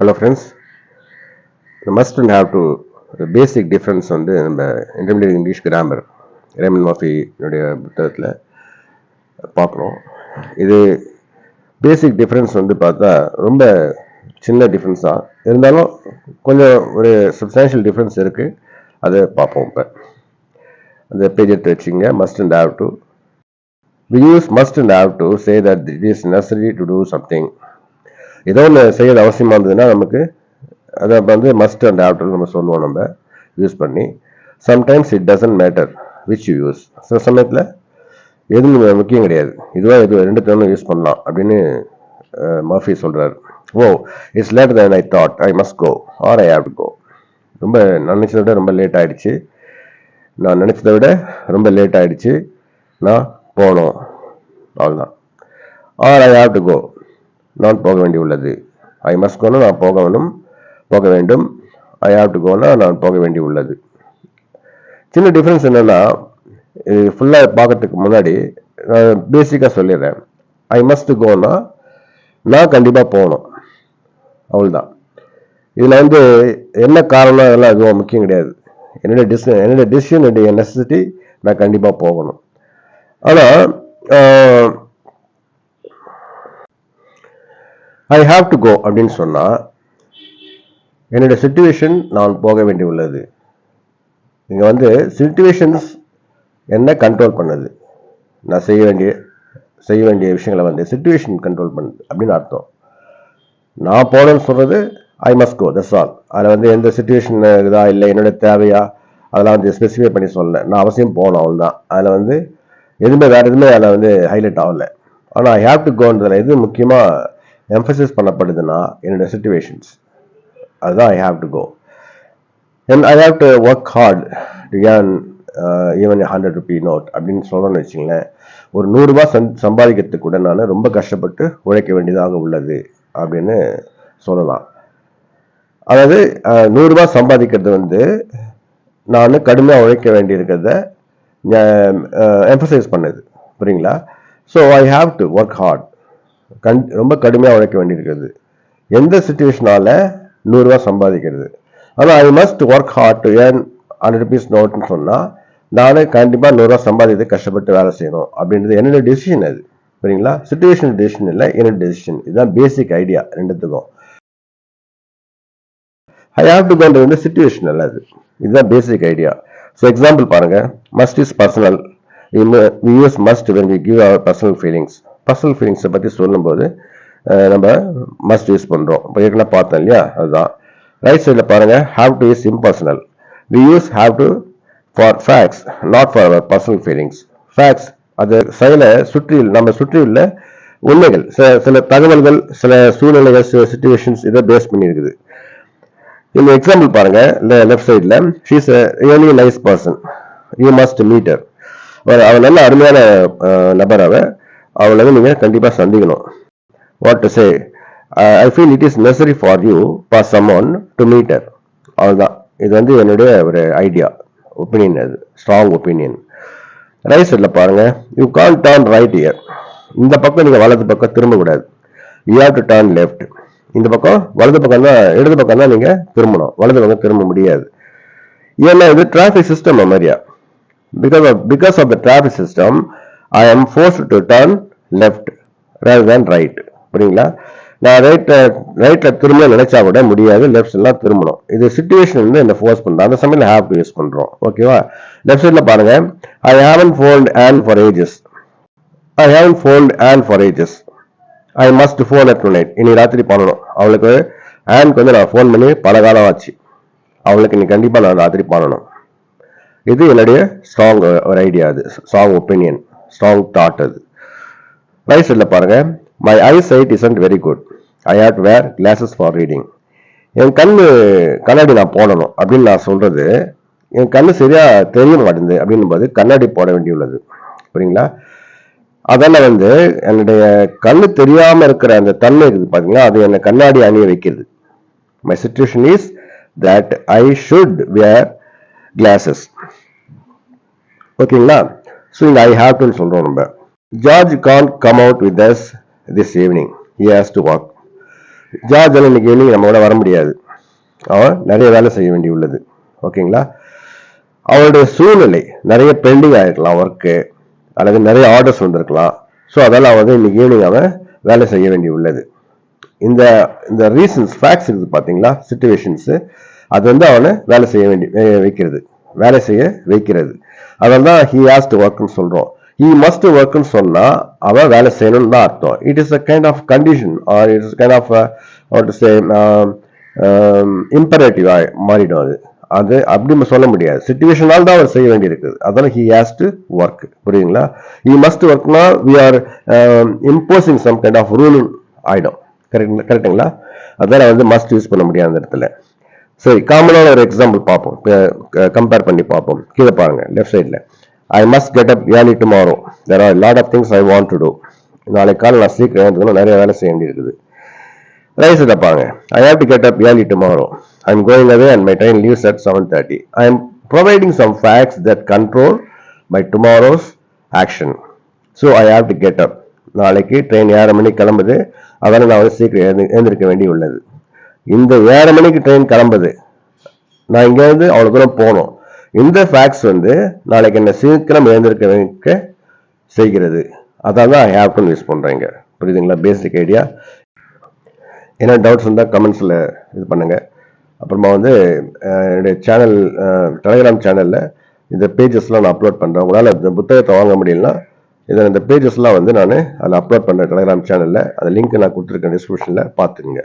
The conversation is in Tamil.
Hello friends must and have to basic difference வந்து நம்ம இன்டர்மீடியட் இங்கிலீஷ் கிராமர் ரேமன் மாஃபினுடைய புத்தகத்தில் பார்க்குறோம். இது பேசிக் டிஃப்ரென்ஸ் வந்து பார்த்தா ரொம்ப சின்ன டிஃப்ரென்ஸ் தான் இருந்தாலும் கொஞ்சம் ஒரு சப்ஸ்டான்ஷியல் டிஃப்ரென்ஸ் இருக்குது அதை பார்ப்போம் இப்போ. அந்த பேஜ் எடுத்து வச்சுங்க must and have to we use must and have to say that it is necessary to do something ஏதோ ஒன்று செய்யறது அவசியமாக இருந்ததுன்னா நமக்கு அதை வந்து மஸ்ட் அண்ட் ஆஃப்டர் நம்ம சொல்லுவோம் நம்ம யூஸ் பண்ணி. Sometimes it doesn't matter which you use சில சமயத்தில் எதுவும் முக்கியம் கிடையாது. இதுவாக இது ரெண்டு பேரும் யூஸ் பண்ணலாம் அப்படின்னு மாஃபி சொல்கிறாரு ஓ it's late then I thought I must go or I have to go ரொம்ப நான் நினச்சதை விட ரொம்ப லேட் ஆகிடுச்சு நான் நினச்சதை விட ரொம்ப லேட் ஆகிடுச்சு நான் போகணும். அவ்வளோதான் or I have to go நான் போக வேண்டி உள்ளது ஐ மஸ்ட் கோனா நான் போக வேணும் போக வேண்டும். ஐ ஹாவ் டு கோனா நான் போக வேண்டி உள்ளது சின்ன டிஃப்ரென்ஸ் என்னென்னா இது ஃபுல்லாக பார்க்கறதுக்கு முன்னாடி நான் பேசிக்காக சொல்லிடுறேன். ஐ மஸ்ட் கோனா நான் கண்டிப்பாக போகணும். அவ்வளோதான் இதில் வந்து என்ன காரணம் அதெல்லாம் எதுவும் முக்கியம் கிடையாது. என்னுடைய டிஸ் என்னுடைய டிசிஷன் என்னுடைய நெசசிட்டி நான் கண்டிப்பாக போகணும். ஆனால் ஐ ஹாவ் டு கோ அப்படின்னு சொன்னால் என்னுடைய சுச்சுவேஷன் நான் போக வேண்டி உள்ளது. இங்கே வந்து சுச்சுவேஷன்ஸ் என்ன கண்ட்ரோல் பண்ணுது. நான் செய்ய வேண்டிய செய்ய வேண்டிய விஷயங்களை வந்து சுச்சுவேஷன் கண்ட்ரோல் பண்ணுது அப்படின்னு அர்த்தம். நான் போகணும்னு சொல்கிறது I must go that's all அதில் வந்து எந்த சுச்சுவேஷன் இதா இல்லை என்னோட தேவையா அதெல்லாம் வந்து ஸ்பெசிஃபை பண்ணி சொல்லலை. நான் அவசியம் போகணும் அவ்வளோதான் அதில் வந்து எதுவுமே வேறு எதுவுமே அதில் வந்து ஹைலைட் ஆகலை. ஆனால் ஐ ஹேவ் டு கோன்றதில் எது முக்கியமாக எம்ஃபசைஸ் பண்ணப்படுதுன்னா என்னோட சுச்சுவேஷன்ஸ் அதுதான் I have to go then I have to work hard to earn even hundred rupee note அப்படின்னு சொல்லணும்னு வச்சுங்களேன் ஒரு நூறுரூவா சந் சம்பாதிக்கிறதுக்கு கூட நான் ரொம்ப கஷ்டப்பட்டு உழைக்க வேண்டியதாக உள்ளது அப்படின்னு சொல்லலாம். அதாவது நூறுரூவா சம்பாதிக்கிறது வந்து நான் கடுமையாக உழைக்க வேண்டியிருக்கிறத எம்பசைஸ் பண்ணுது. புரியுங்களா? So I have to work hard கண் ரொம்ப கடுமையாக உழைக்க வேண்டியிருக்கிறது. எந்த சுச்சுவேஷனால நூறுரூவா சம்பாதிக்கிறது. ஆனால் I must work hard to earn hundred rupees நோட்னு சொன்னால் நானே கண்டிப்பாக நூறுரூவா சம்பாதித்து கஷ்டப்பட்டு வேலை செய்யணும் அப்படின்றது என்னோட டெசிஷன் அது. சரிங்களா சுச்சுவேஷன் டெசிஷன் இல்லை என்னோட டெசிஷன் இதுதான் பேசிக் ஐடியா ரெண்டுத்துக்கும். ஐ ஹாவ் டு கோன்றது வந்து சுச்சுவேஷன் இல்லை அது. இதுதான் பேசிக் ஐடியா ஸோ எக்ஸாம்பிள் பாருங்கள் must is personal we use must when we give our personal feelings personal ஃபீலிங்ஸை பற்றி சொல்லும்போது நம்ம மஸ்ட் யூஸ் பண்ணுறோம் இப்போ ஏற்கனவே பார்த்தோம் இல்லையா? அதுதான். ரைட் சைடில் பாருங்கள் have to is impersonal we use have to for facts not for our personal feelings facts அது செயலை சுற்றி நம்ம சுற்றியுள்ள உண்மைகள். சில சில தகவல்கள் சில சூழ்நிலைகள் சில சுச்சுவேஷன்ஸ் இதை பேஸ் பண்ணியிருக்குது. இந்த எக்ஸாம்பிள் பாருங்க. லெஃப்ட் சைடில் she's a really nice person you must meet her அவள் நல்ல அருமையான நபர் அவர் அவளை வந்து நீங்கள் கண்டிப்பாக சந்திக்கணும். What to say I feel it is necessary for you for someone to meet her அவ்வளோதான் இது வந்து என்னுடைய ஒரு ஐடியா ஒப்பீனியன் அது. ஸ்ட்ராங் ஒப்பீனியன் ரைட் சைடில் பாருங்க. You can't turn right here இந்த பக்கம் நீங்கள் வலது பக்கம் திரும்பக்கூடாது you have to turn left இந்த பக்கம் வலது பக்கம் தான் இடது பக்கம் தான் நீங்கள் திரும்பணும். வலது பக்கம் திரும்ப முடியாது. ஏன்னா இது டிராஃபிக் சிஸ்டம் மாதிரியா? Because of because of the traffic system I am forced to turn left rather than right புரியுங்களா? நான் ரைட்டில் ரைட்டில் திரும்ப நினைச்சா கூட முடியாது. லெஃப்ட் சைட்லாம் திரும்பணும். இது சுச்சுவேஷன் வந்து என்ன ஃபோர்ஸ் பண்ணுறோம் அந்த சமயத்தில் ஹேவ் டு யூஸ் பண்ணுறோம் ஓகேவா லெஃப்ட் சைடில் பாருங்க. I haven't phoned on for ages I haven't phoned on for ages I must phone at night இன்னைக்கு ராத்திரி பண்ணணும் அவளுக்கு ஆனுக்கு வந்து நான் ஃபோன் பண்ணி பல காலம் ஆச்சு. அவளுக்கு இன்னைக்கு கண்டிப்பாக நான் ராத்திரி பண்ணணும் இது என்னுடைய ஸ்ட்ராங் ஒரு ஐடியா அது. ஸ்ட்ராங் ஒப்பீனியன் ஸ்ட்ராங் தாட் அது. ரைட் சைடில் பாருங்க. My eyesight isn't very good I had wear glasses for reading என் கண் கண்ணாடி நான் போடணும் அப்படின்னு நான் சொல்றது. என் கண் சரியா தெரிய மாட்டேங்குது அப்படின்னும் போது கண்ணாடி போட வேண்டியுள்ளது. புரியுங்களா? அதெல்லாம் வந்து என்னுடைய கண்ணு தெரியாம இருக்கிற அந்த தன்மை இருக்குது பாத்தீங்களா? அது என்னை கண்ணாடி அணிய வைக்கிறது. My situation is that I should where classes ஓகேங்களா? ஸோ இந்த ஐ ஹாவ் டு நம்ம George Khan come out with us this evening he has to walk George எல்லாம் இன்னைக்கு ஈவினிங் நம்ம கூட வர முடியாது. அவன் நிறைய வேலை செய்ய வேண்டி உள்ளது. ஓகேங்களா? அவனுடைய சூழ்நிலை நிறைய பெண்டிங் ஆகிருக்கலாம் ஒர்க்கு அல்லது நிறைய ஆர்டர்ஸ் வந்திருக்கலாம். ஸோ அதெல்லாம் அவன் வந்து இன்னைக்கு ஈவினிங் அவன் வேலை செய்ய வேண்டி உள்ளது. இந்த இந்த ரீசன்ஸ் ஃபேக்ட்ஸ் இருக்குது பார்த்தீங்களா சுச்சுவேஷன்ஸு அது வந்து அவனை வேலை செய்ய வேண்டி வைக்கிறது. வேலை செய்ய வைக்கிறது. அதனால தான் ஹி ஹாஸ் டு ஒர்க்னு சொல்கிறோம் ஹி மஸ்ட் ஒர்க்னு சொன்னால் அவன் வேலை செய்யணும்னு தான் அர்த்தம். It is a kind of condition or it is kind of what to say imperative மாறிடும் அது. அது அப்படி நம்ம சொல்ல முடியாது. சுச்சுவேஷனால் தான் அவர் செய்ய வேண்டியிருக்குது. அதனால ஹி ஹேஸ் டு ஒர்க் புரியுங்களா he must ஒர்க்னா we are imposing some kind of ruling ஆயிடும். கரெக்ட் கரெக்டுங்களா அதனால வந்து மஸ்ட் யூஸ் பண்ண முடியாது அந்த இடத்துல. சரி காமனான ஒரு எக்ஸாம்பிள் பார்ப்போம். கம்பேர் பண்ணி பார்ப்போம். கீழே பாருங்க லெஃப்ட் சைடில் I must get up early tomorrow there are lot of things I want to do நாளைக்கு காலை நான் சீக்கிரம் எழுந்துக்கணும் நிறைய வேலை செய்ய வேண்டியிருக்குது. Rice தப்பாங்க I have to get up early tomorrow I am going away and my train leaves at seven thirty I am providing some facts that control my tomorrow's action so I have to get up நாளைக்கு ட்ரெயின் ஏழு மணிக்கு கிளம்புது. அதனால் நான் வந்து சீக்கிரம் எழுந்து எழுந்திருக்க வேண்டி உள்ளது இந்த ஏழரை மணிக்கு ட்ரெயின் கிளம்புது. நான் இங்கேருந்து அவ்வளோ தூரம் போகணும். இந்த ஃபேக்ட்ஸ் வந்து நாளைக்கு என்ன சீக்கிரம் எழுந்திருக்க வைக்க செய்கிறது. அதான் தான் ஐ யூஸ் பண்ணுறேங்க புரியுதுங்களா? பேசிக் ஐடியா என்ன டவுட்ஸ் இருந்தால் கமெண்ட்ஸில் இது பண்ணுங்கள் அப்புறமா வந்து என்னுடைய சேனல் டெலிகிராம் சேனலில் இந்த பேஜஸ்லாம் நான் அப்லோட் பண்ணுறேன் உங்களால் இந்த புத்தகத்தை வாங்க முடியலனா இதில் இந்த பேஜஸ்லாம் வந்து நான் அதில் அப்லோட் பண்ணுறேன் டெலிகிராம் சேனலில் அந்த லிங்க் நான் கொடுத்துருக்கேன் டிஸ்கிரிப்ஷனில் பார்த்துக்குங்க.